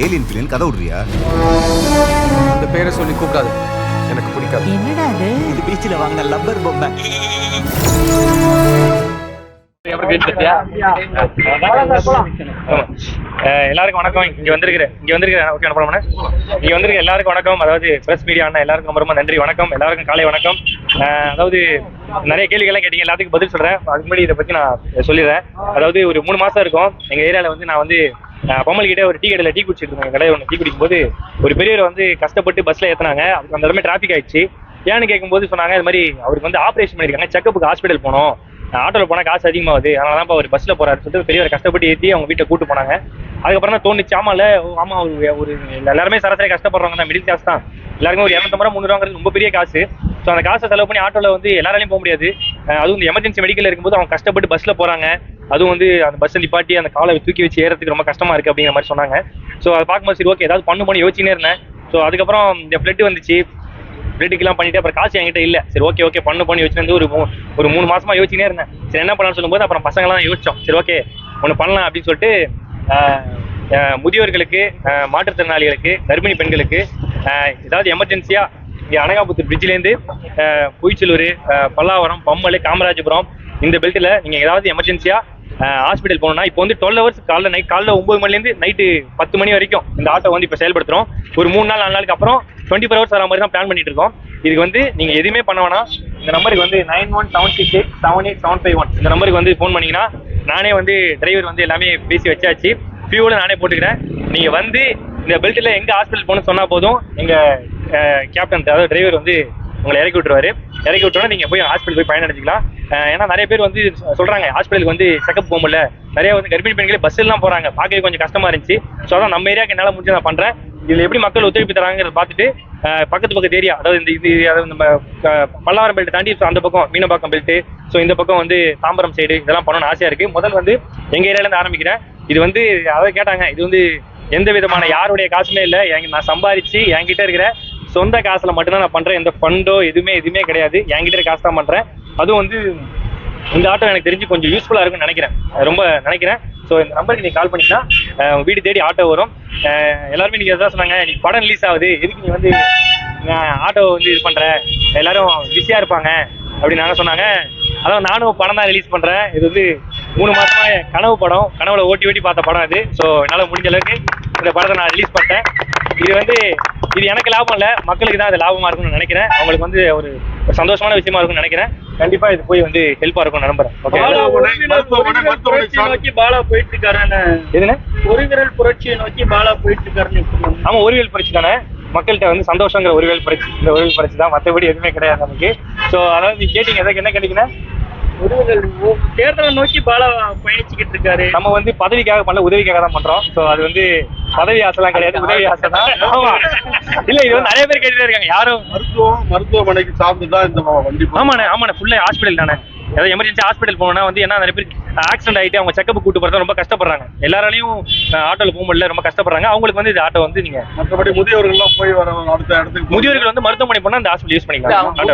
Alien ஃபிலியன் கதை விடுறியா? அந்த பேரை சொல்லி கூப்பிடாது. எனக்கு பிடிக்காது. என்னடா அது இது பீச்சில் வாங்கின லப்பர் பொம்மை. எல்லாருக்கும் வணக்கம். இங்க வந்திருக்கிற இங்க வந்திருக்கிற ஓகே அனுப்பலாமா இங்க வந்திருக்க எல்லாருக்கும் வணக்கம். அதாவது பிரஸ் மீடியா அண்ணா எல்லாருக்கும் ரொம்ப ரொம்ப நன்றி. வணக்கம். எல்லாருக்கும் காலை வணக்கம். அதாவது நிறைய கேள்விகள்லாம் கேட்டீங்க. எல்லாத்துக்கும் பதில் சொல்றேன். அதுக்கு முன்னாடி இதை பத்தி நான் சொல்லிடுறேன். அதாவது ஒரு மூணு மாசம் இருக்கும். எங்க ஏரியால வந்து நான் வந்து பொம்மல் கிட்டே ஒரு டீ கடையில் டீ குடிச்சிட்டு இருந்தாங்க. கடை ஒன்று டீ குடிக்கும் போது ஒரு பெரியவர் வந்து கஷ்டப்பட்டு பஸ்ல ஏற்றினாங்க அதுக்கு அந்த இடமே டிராஃபிக் ஆயிடுச்சு. ஏன்னு கேட்கும்போது சொன்னாங்க இது மாதிரி அவருக்கு வந்து ஆபரேஷன் பண்ணிருக்காங்க செக்கப்புக்கு ஹாஸ்பிட்டல் போனோம். ஆட்டோவில் போனால் காசு அதிகமாகுது. அதனால தான் அவர் பஸ்ஸில் போகிறாரு சொல்லிட்டு பெரியவர் கஷ்டப்பட்டு ஏற்றி அவங்க வீட்டை கூட்டு போனாங்க. அதுக்கப்புறம் தான் தோணுச்சு ஆமாம்ல ஆமாம் ஆமா ஒரு ஒரு எல்லாருமே சராசரி கஷ்டப்படுறவங்க தான். மிடில் கிளாஸ் தான். எல்லாருமே ஒரு இரநூத்தம்பது ரூபா முந்நூறுவாங்கிறது ரொம்ப பெரிய காசு. ஸோ அந்த காசை செலவு பண்ணி ஆட்டோவில் வந்து எல்லாராலையும் போக முடியாது. அதுவும் இந்த எமர்ஜென்சி மெடிக்கல் இருக்கும்போது அவங்க கஷ்டப்பட்டு பஸ்ஸில் போறாங்க. அதுவும் வந்து அந்த பஸ் நிப்பாட்டி அந்த காலை தூக்கி வச்சு ஏறதுக்கு ரொம்ப கஷ்டமா இருக்கு அப்படிங்கிற மாதிரி சொன்னாங்க. ஸோ அதை பார்க்கும்போது சரி ஓகே ஏதாவது பண்ணு பண்ணி யோசிச்சுனே இருந்தேன். ஸோ அதுக்கப்புறம் இந்த பிளட் வந்துச்சு. பிளட்டுக்கெல்லாம் பண்ணிட்டு அப்புறம் காசு என்கிட்ட இல்லை. சரி ஓகே ஓகே பண்ணு பண்ணி வச்சுருந்து ஒரு ஒரு மூணு மாசமா யோசிச்சுனே இருந்தேன். சரி என்ன பண்ணலாம்னு சொல்லும்போது அப்புறம் பசங்களாம் யோசிச்சோம். சரி ஓகே ஒன்று பண்ணலாம் அப்படின்னு சொல்லிட்டு முதியோர்களுக்கு மாற்றுத்திறனாளிகளுக்கு கர்ப்பிணி பெண்களுக்கு ஏதாவது எமர்ஜென்சியா இங்கே அனகாபுத்தூர் பிரிட்ஜிலேருந்து பொய்ச்சலூர் பல்லாவரம் பம்மல் காமராஜபுரம் இந்த பெல்ட்டில் நீங்கள் ஏதாவது எமர்ஜென்சியாக ஹாஸ்பிட்டல் போனோம்னா இப்போ வந்து டுவெல் ஹவர்ஸ் காலைல நைட் காலைல ஒம்பது மணிலேருந்து நைட்டு பத்து மணி வரைக்கும் இந்த ஆட்டோ வந்து இப்போ செயல்படுத்துறோம். ஒரு மூணு நாள் நாலு நாளுக்கு அப்புறம் டுவெண்ட்டி ஃபோர் ஹவர்ஸ் வர மாதிரி தான் பிளான் பண்ணிட்டு இருக்கோம். இதுக்கு வந்து நீங்கள் எதுவுமே பண்ண வேணாம். இந்த நம்பருக்கு வந்து nine one seven six eight seven eight seven five one இந்த நம்பருக்கு வந்து ஃபோன் பண்ணீங்கன்னா நானே வந்து டிரைவர் வந்து எல்லாமே பேசி வச்சாச்சு. ஃபியூவில் நானே போட்டுக்கிறேன். நீங்கள் வந்து இந்த பெல்ட்டில் எங்கே ஹாஸ்பிட்டல் போகணும்னு சொன்னால் போதும். எங்கள் கேப்டன் அதாவது டிரைவர் வந்து உங்களை இறக்கி விட்டுருவாரு. இறக்கி விட்டோன்னா நீங்கள் போய் ஹாஸ்பிட்டல் போய் பயனடைஞ்சிக்கலாம். அடைஞ்சிக்கலாம் ஏன்னா நிறைய பேர் வந்து சொ- சொல்றாங்க ஹாஸ்பிட்டலுக்கு வந்து செக்கப் போக முடியல நிறைய வந்து கர்ப்பிணி பெண்களே பஸ்ஸெல்லாம் போறாங்க. பார்க்கவே கொஞ்சம் கஷ்டமா இருந்துச்சு. ஸோ அதான் நம்ம ஏரியாக்கு என்னால் முடிஞ்சு நான் பண்றேன். இதுல எப்படி மக்கள் ஒத்துழைப்பு தராங்கிறத பார்த்துட்டு பக்கத்து பக்கத்து ஏரியா அதாவது இந்த இது அதாவது நம்ம பல்லாவரம் பெல்ட் தாண்டி அந்த பக்கம் மீனம்பாக்கம் பெல்ட்டு ஸோ இந்த பக்கம் வந்து தாம்பரம் சைடு இதெல்லாம் பண்ணணும்னு ஆசையா இருக்கு. முதல் வந்து எங்க ஏரியாலேருந்து ஆரம்பிக்கிறேன். இது வந்து அதை கேட்டாங்க. இது வந்து எந்த விதமான யாருடைய காசுமே இல்லை. எங்க நான் சம்பாதிச்சு என்கிட்ட இருக்கிற சொந்த காசுல மட்டும்தான் நான் பண்றேன். எந்த ஃபண்டோ எதுவுமே எதுவுமே கிடையாது. என்கிட்ட காசு தான் பண்றேன். அதுவும் வந்து இந்த ஆட்டோ எனக்கு தெரிஞ்சு கொஞ்சம் யூஸ்ஃபுல்லாக இருக்கும்னு நினைக்கிறேன். ரொம்ப நினைக்கிறேன். ஸோ இந்த நம்பருக்கு நீங்கள் கால் பண்ணிங்கன்னா வீடு தேடி ஆட்டோ வரும். எல்லாருமே நீங்கள் எதாவது சொன்னாங்க நீ படம் ரிலீஸ் ஆகுது. எதுக்கு நீ வந்து ஆட்டோ வந்து இது பண்ணுற எல்லாரும் பிஸியாக இருப்பாங்க. அப்படின்னு நாங்கள் சொன்னாங்க. அதான் நானும் படம் தான் ரிலீஸ் பண்ணுறேன் இது வந்து மூணு மாதமாக கனவு படம். கனவுல ஓட்டி ஓட்டி பார்த்த படம் இது ஸோ என்னால் முடிஞ்ச அளவுக்கு இந்த படத்தை நான் ரிலீஸ் பண்ணிட்டேன். இது வந்து இது எனக்கு லாபம் இல்ல. மக்களுக்கு தான் அது லாபமா இருக்கும்னு நினைக்கிறேன். அவங்களுக்கு வந்து ஒரு சந்தோஷமான விஷயமா இருக்கும்னு நினைக்கிறேன். கண்டிப்பா இது போய் வந்து ஹெல்ப்பா இருக்கும்னு நம்புறேன். நோக்கி பாலா போயிட்டு இருக்காருன்னு எதுன்னு? ஒரு விரல் புரட்சியை நோக்கி பாலா போயிட்டு இருக்காருன்னு ஆமா ஒருவேல் புரட்சி தானே. மக்கள்கிட்ட வந்து சந்தோஷங்கிற ஒருவேல் புரட்சி இந்த ஒருவேல் புரட்சி தான். மற்றபடி எதுவுமே கிடையாது நமக்கு. ஸோ அதாவது நீங்க கேட்டீங்க எதுக்கு என்ன கேட்டீங்கன்னா ஓ- தேர்தலை நோக்கி பாலா பயணிச்சுக்கிட்டு இருக்காரு. நம்ம வந்து பதவிக்காக பண்ணல உதவிக்காக தான் பண்றோம். ஸோ அது வந்து பதவி ஆசைலாம் கிடையாது. உதவி ஆசை தான் இல்ல இது வந்து நிறைய பேர் கேட்டுட்டே இருக்காங்க. யாரும் மருத்துவம் மருத்துவமனைக்கு சார்ந்துதான் இந்த வண்டி. ஆமாண்ணே ஆமாண்ணே. ஃபுல்லா ஹாஸ்பிட்டல் தானே. ஏதாவது எமர்ஜென்சி ஹாஸ்பிட்டல் போகணும்னா வந்து என்ன நிறைய பேர் ஆக்சிடென்ட் ஆயிட்டு அவங்க செக்கப் கூட்டு போறது ரொம்ப கஷ்டப்படுறாங்க. எல்லாராலையும் ஆட்டோல போக முடியல ரொம்ப கஷ்டப்படுறாங்க. அவங்களுக்கு வந்து இந்த ஆட்டோ வந்து நீங்க மற்றபடி முதியவர்கள் எல்லாம் போய் வர அடுத்த இடத்துக்கு முதியோர்கள் வந்து மருத்துவமனை போனா இந்த ஹாஸ்பிட்டல் யூஸ் பண்ணிக்கலாம்.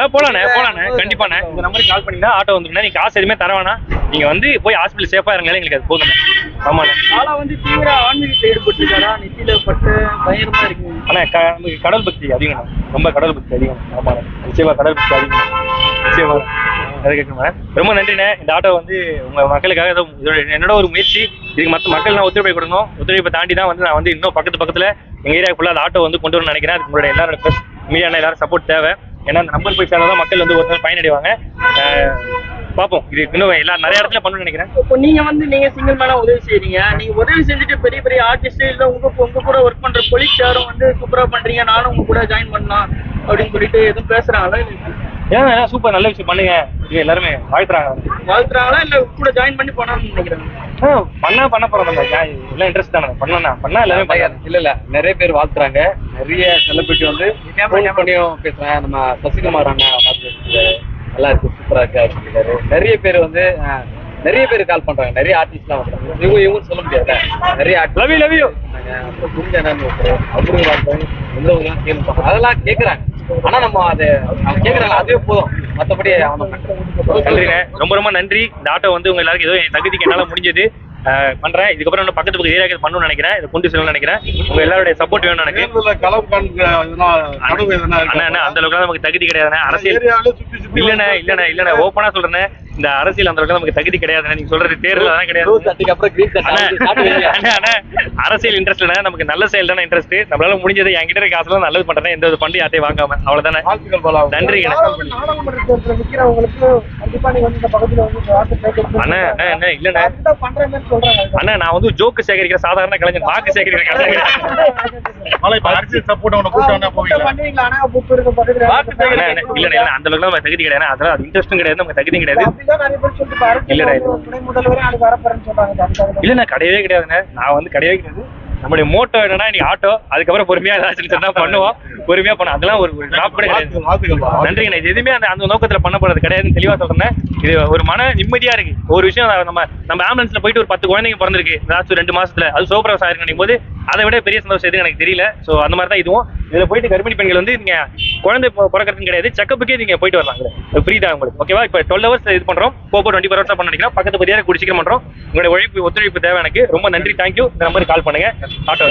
ஆ, போலாண்ணே போலாண்ணே கண்டிப்பாண்ணே. இந்த நம்பருக்கு கால் பண்ணீங்கன்னா ஆட்டோ வந்துருண்ணே நீங்க காசு எதுவுமே தர வேணாம். நீங்க வந்து போய் ஹாஸ்பிட்டல் சேஃபா இருங்களே எங்களுக்கு அது போதும் ஆமாண்ணே. பாலா வந்து தீவிர ஆன்மீகத்தில் ஈடுபட்டு இருக்காரா நெத்தியில பட்டு பயங்கரமா இருக்கு. ஆனா க- நமக்கு கடல் பக்தி அதிகம் ரொம்ப கடல் பக்தி அதிகம். ஆமாண்ணே. நிச்சயமா கடல் பக்தி அதிகம் நிச்சயமா. ரொம்ப நன்றிண்ணே. இந்த ஆட்டோ வந்து உங்க மக்களுக்காக ஏதோ என்னோட ஒரு முயற்சி. இதுக்கு மற்ற மக்கள் நான் ஒத்துழைப்பு கொடுக்கணும். ஒத்துழைப்பை தாண்டி தான் வந்து நான் வந்து இன்னும் பக்கத்து பக்கத்துல எங்க ஏரியா ஃபுல்லாக ஆட்டோ வந்து கொண்டு வரணும்னு நினைக்கிறேன். அதுக்கு உங்களோட எல்லாரும் மீடியான எல்லாரும் சப்போர்ட் தேவை. ஏன்னா அந்த நம்பர் போய் சேர்ந்தா மக்கள் வந்து ஒரு நாள் பயனடைவாங்க. பார்ப்போம். இது இன்னும் எல்லா நிறைய இடத்துல பண்ணணும்னு நினைக்கிறேன். இப்போ நீங்க வந்து நீங்க சிங்கிள் மேனா உதவி செய்றீங்க. நீங்க உதவி செஞ்சுட்டு பெரிய பெரிய ஆர்டிஸ்ட் இல்ல உங்க உங்க கூட ஒர்க் பண்ற கொலிக் யாரும் வந்து சூப்பரா பண்றீங்க. நானும் உங்க கூட ஜாயின் பண்ணலாம் அப்படின்னு சொல்லிட்டு எதுவும் பேசுறாங்களா? ஏன்னா சூப்பர் நல்ல விஷயம் பண்ணுங்க. எல்லாருமே வாழ்த்துறாங்க. வாழ்த்துறாங்களா இல்ல கூட ஜாயின் பண்ணி பண்ணணும்னு நினைக்கிறாங்க? ஆ, பண்ணா பண்ண போறோம் எல்லாம் இன்ட்ரெஸ்ட் தானே. பண்ணா பண்ணா எல்லாமே இல்ல இல்ல நிறைய பேர் வாழ்த்துறாங்க. நிறைய செலிபிரிட்டி வந்து பண்ணியும் பேசுறாங்க. நம்ம சசிகுமார் அண்ணா. நல்லா இருக்கு சூப்பரா இருக்கு நிறைய பேர் வந்து நிறைய பேர் கால் பண்றாங்க. நிறைய ஆர்டிஸ்ட்லாம் வந்தாங்க இவங்க இவங்க சொல்ல முடியாது நிறைய லவ் யூ லவ் யூ. அப்புறம் புரிஞ்ச என்னன்னு கேள்வி அதெல்லாம் கேக்குறாங்க. ஆனா நம்ம அதை அவங்க கேக்குறாங்க அதுவே போதும். மத்தபடி அவனை நன்றிண்ணே. ரொம்ப ரொம்ப நன்றி. இந்த ஆட்டோ வந்து உங்க எல்லாருக்கும் ஏதோ என் தகுதிக்கு என்னால முடிஞ்சது. பண்றேன். இதுக்கப்புறம் இன்னும் பக்கத்து பக்கத்து ஏரியாக்கு பண்ணணும்னு நினைக்கிறேன். இதை கொண்டு செல்லணும்னு நினைக்கிறேன். உங்க எல்லாருடைய சப்போர்ட் வேணும் எனக்கு தேர்தல களம் காண்கிற எதனா கனவு எதனா அண்ணா அண்ணா அந்த அளவுக்கு நமக்கு தகுதி கிடையாதுண்ணே அரசியல் ஏரியாவில சுத்தி சுத்தி இல்லண்ணே இல்லண்ணே இல்லண்ணே. ஓப்பனா சொல்றேன் இந்த அரசியல் அந்த அளவுக்கு நமக்கு தகுதி கிடையாதுண்ணே நீங்க சொல்றது தேர்தல் அதான் கிடையாது. தட்டுக்கு அப்புறம் கிரீன் அண்ணா, தட்டு அண்ணா, அண்ணா, அரசியல் இன்ட்ரெஸ்ட் இல்ல நமக்கு நல்ல செயல் தானே இன்ட்ரெஸ்ட் நம்மளால முடிஞ்சது என்கிட்ட இருக்க காசுல நல்லது பண்றேன். எந்த ஒரு ஃபண்ட் யார்ட்டையும் வாங்காம. அவ்வளவுதானே. அண்ணா அண்ணா இல்லண்ணே. அண்ணா நான் வந்து ஜோக்கு சேகரிக்கிற சாதாரண கலைஞர் வாக்கு சேகரிக்கிற கலைஞர் அந்த அளவுக்கு நம்ம தகுதி கிடையாது. அதெல்லாம் அது இன்ட்ரெஸ்டும் கிடையாது நமக்கு தகுதியும் கிடையாது. தான். இல்லண்ணா கிடையவே கிடையாதுண்ணே. நான் வந்து கிடையவே கிடையாது. நம்முடைய மோட்டோ என்னன்னா இன்னைக்கு ஆட்டோ அதுக்கப்புறம் பொறுமையா ஏதாச்சும் பண்ணுவோம். பொறுமையா பண்ணும் அதெல்லாம் ஒரு ஒரு கூட கிடையாது இது எதுவுமே அந்த அந்த நோக்கத்துல பண்ணப்படுறது கிடையாதுன்னு தெளிவா சொல்றேன் இது ஒரு மன நிம்மதியா இருக்கு. ஒரு விஷயம் நம்ம நம்ம ஆம்புலன்ஸ்ல போயிட்டு ஒரு பத்து குழந்தைங்க பிறந்திருக்கு. லாஸ்ட் ரெண்டு மாசத்துல. அது சோப்ரவசம் ஆயிருக்கு போது அதை விட பெரிய சந்தோஷம் எதுவும் எனக்கு தெரியல. ஸோ அந்த மாதிரி தான் இதுவும். இதில் போயிட்டு கர்ப்பிணி பெண்கள் வந்து நீங்கள் குழந்தை பொ- கிடையாது. செக்கப்புக்கே நீங்கள் போயிட்டு வரலாம் ஃப்ரீ தான் உங்களுக்கு. ஓகேவா இப்போ டுவெல் ஹவர்ஸ் இது பண்ணுறோம் போப்போ டுவெண்ட்டி ஃபோர் ஹவர்ஸ் பண்ண நினைக்கிறோம் பக்கத்து பத்தியா கூடி சீக்கிரம் பண்ணுறோம் உங்களுடைய உழைப்பு ஒத்துழைப்பு தேவை எனக்கு. ரொம்ப நன்றி. தேங்க்யூ இந்த நம்பருக்கு கால் பண்ணுங்க. ஆட்டோ